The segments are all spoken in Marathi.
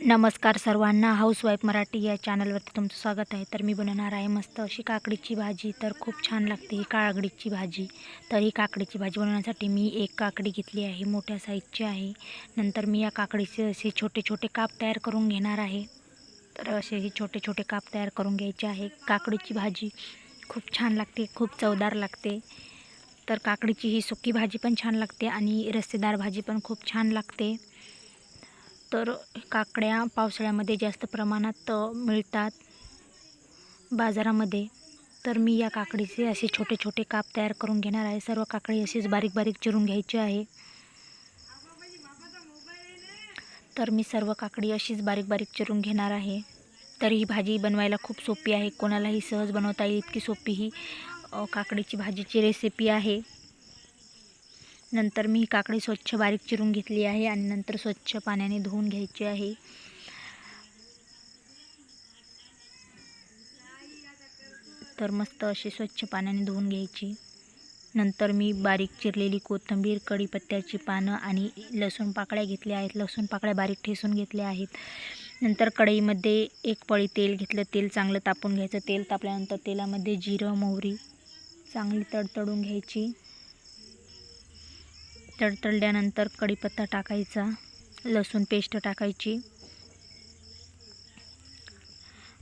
नमस्कार सर्वांना. हाऊसवाईफ मराठी या चॅनलवरती तुमचं स्वागत आहे. तर मी बनवणार आहे मस्त अशी काकडीची भाजी. तर खूप छान लागते ही काळगडीची भाजी. तर ही काकडीची भाजी बनवण्यासाठी मी एक काकडी घेतली आहे. मोठ्या साईजची आहे. नंतर मी या काकडीचे असे छोटे छोटे काप तयार करून घेणार आहे. तर असे हे छोटे छोटे काप तयार करून घ्यायचे आहे. काकडीची भाजी खूप छान लागते. खूप चवदार लागते. तर काकडीची ही सुकी भाजी पण छान लागते आणि रस्तेदार भाजी पण खूप छान लागते. तर काकड्या पावसाळ्यामध्ये जास्त प्रमाणात मिळतात बाजारामध्ये. तर मी या काकडीचे असे छोटे छोटे काप तयार करून घेणार आहे. सर्व काकडी अशीच बारीक बारीक चिरून घ्यायची आहे. तर मी सर्व काकडी अशीच बारीक बारीक चिरून घेणार आहे. तर ही भाजी बनवायला खूप सोपी आहे. कोणालाही सहज बनवता येईल इतकी सोपी ही काकडीची भाजीची रेसिपी आहे. नंतर मी ही काकडी स्वच्छ बारीक चिरून घेतली आहे आणि नंतर स्वच्छ पाण्याने धुवून घ्यायची आहे. तर मस्त अशी स्वच्छ पाण्याने धुवून घ्यायची. नंतर मी बारीक चिरलेली कोथिंबीर कढीपत्त्याची पानं आणि लसूण पाकळ्या घेतल्या आहेत. लसूण पाकळ्या बारीक ठेसून घेतल्या आहेत. नंतर कढईमध्ये एक पळी तेल घेतलं. तेल चांगलं तापून घ्यायचं. तेल तापल्यानंतर तेलामध्ये जिरं मोहरी चांगली तडतडून घ्यायची. तडतडल्यानंतर कढीपत्ता टाकायचा लसूण पेस्ट टाकायची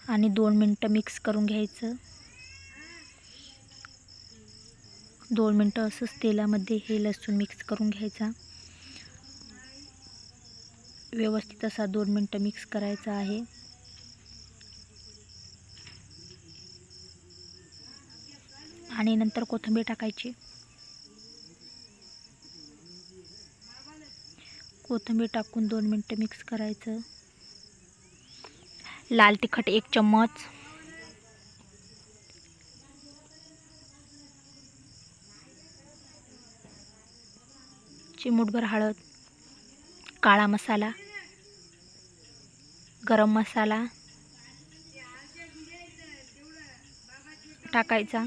आणि दोन मिनटं मिक्स करून घ्यायचं. दोन मिनटं असंच तेलामध्ये हे लसूण मिक्स करून घ्यायचा. व्यवस्थित असा दोन मिनटं मिक्स करायचा आहे. आणि नंतर कोथिंबीर टाकायची. कोथिंबीर टाकून दोन मिनटं मिक्स करायचं. लाल तिखट एक चम्मच. चिमूटभर हळद काळा मसाला गरम मसाला टाकायचा.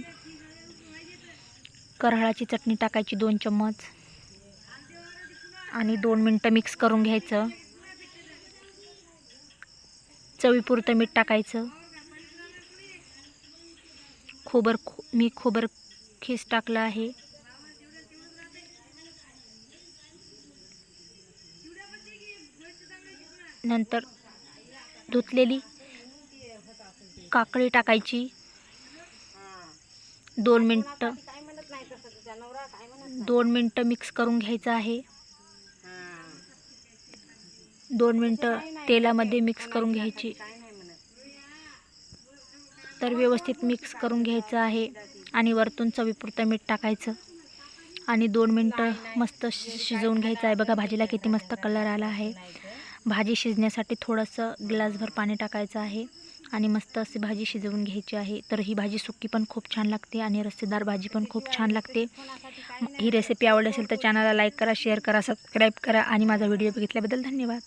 करहळाची चटणी टाकायची दोन चम्मच. आणि दोन मिनटं मिक्स करून घ्यायचं. चवीपुरतं मीठ टाकायचं. खोबर खो मी खोबर खीस टाकलं आहे. नंतर धुतलेली काकडी टाकायची. दोन मिनटं दोन मिनटं मिक्स करून घ्यायचं आहे. दोन मिनटं तेलामध्ये मिक्स करून घ्यायची. तर व्यवस्थित मिक्स करून घ्यायचं आहे आणि वरतून चवीपुरतं मीठ टाकायचं. आणि दोन मिनटं मस्त शिजवून घ्यायचं आहे. बघा भाजीला किती मस्त कलर आला आहे. भाजी शिजण्यासाठी थोडंसं ग्लासभर पाणी टाकायचं आहे आणि मस्त अशी भाजी शिजवून घ्यायची आहे. तर ही भाजी सुकी पण खूप छान लागते आणि रस्सेदार भाजी पण खूप छान लागते. ही रेसिपी आवडली असेल तर चॅनलला लाईक करा शेअर करा सबस्क्राईब करा आणि माझा व्हिडिओ बघितल्याबद्दल धन्यवाद.